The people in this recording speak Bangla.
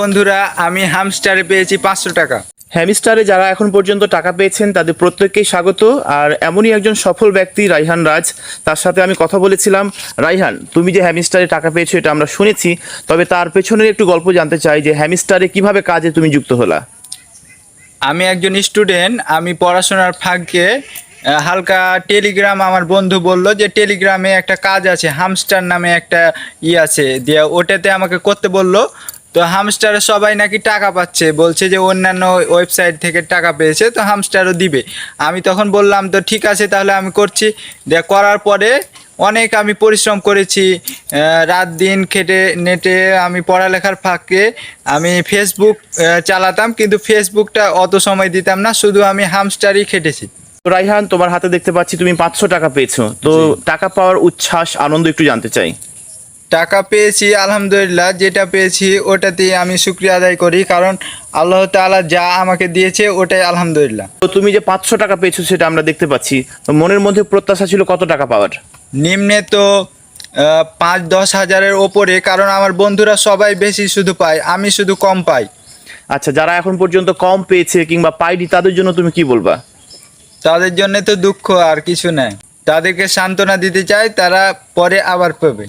বন্ধুরা আমি হামস্টারে পেয়েছি পাঁচশো টাকা। হ্যামিস্টারে যারা এখন পর্যন্ত টাকা পেয়েছেন তাদের প্রত্যেককেই স্বাগত। আর এমনই একজন সফল ব্যক্তি রাইহান রাজ তার সাথে আমি কথা বলেছিলাম। রাইহান তুমি যে হ্যামিস্টারে টাকা পেয়েছ এটা আমরা শুনেছি। তবে তার পেছনের একটু গল্প জানতে চাই যে হ্যামিস্টারে কীভাবে কাজে তুমি যুক্ত হলা? আমি একজন স্টুডেন্ট আমি পড়াশোনার ফাঁকে হালকা টেলিগ্রাম আমার বন্ধু বলল যে টেলিগ্রামে একটা কাজ আছে হামস্টার নামে একটা ই আছে। দিয়ে ওটাতে আমাকে করতে বলল তো হামস্টারে সবাই নাকি টাকা পাচ্ছে। বলছে যে অন্যান্য ওয়েবসাইট থেকে টাকা পেয়েছে তো হামস্টারও দিবে। আমি তখন বললাম তো ঠিক আছে তাহলে আমি করছি। দিয়ে করার পরে অনেক আমি পরিশ্রম করেছি। রাত দিন খেটে নেটে আমি পড়ালেখার ফাঁকে আমি ফেসবুক চালাতাম কিন্তু ফেসবুকটা অত সময় দিতাম না শুধু আমি হামস্টারই খেটেছি। তো রাইহান তোমার হাতে দেখতে পাচ্ছি তুমি পাঁচশো টাকা পেয়েছ। তো টাকা পাওয়ার উচ্ছ্বাস আনন্দ একটু জানতে চাই। টাকা পেয়েছি আলহামদুলিল্লাহ যেটা পেয়েছি ওটাতে আমি শুক্রিয়া আদায় করি কারণ আল্লাহ তাআলা যা আমাকে দিয়েছে ওটাই আলহামদুলিল্লাহ। তো তুমি যে পাঁচশো টাকা পেয়েছ সেটা আমরা দেখতে পাচ্ছি। তো মনের মধ্যে প্রত্যাশা ছিল কত টাকা পাওয়ার? নিম্নে তো পাঁচ দশ হাজারের ওপরে কারণ আমার বন্ধুরা সবাই বেশি শুধু পায় আমি শুধু কম পাই। আচ্ছা যারা এখন পর্যন্ত কম পেয়েছে কিংবা পাইনি তাদের জন্য তুমি কি বলবা? তাদের জন্য তো দুঃখ আর কিছু নাই। তাদেরকে সান্ত্বনা দিতে চাই তারা পরে আবার পাবে।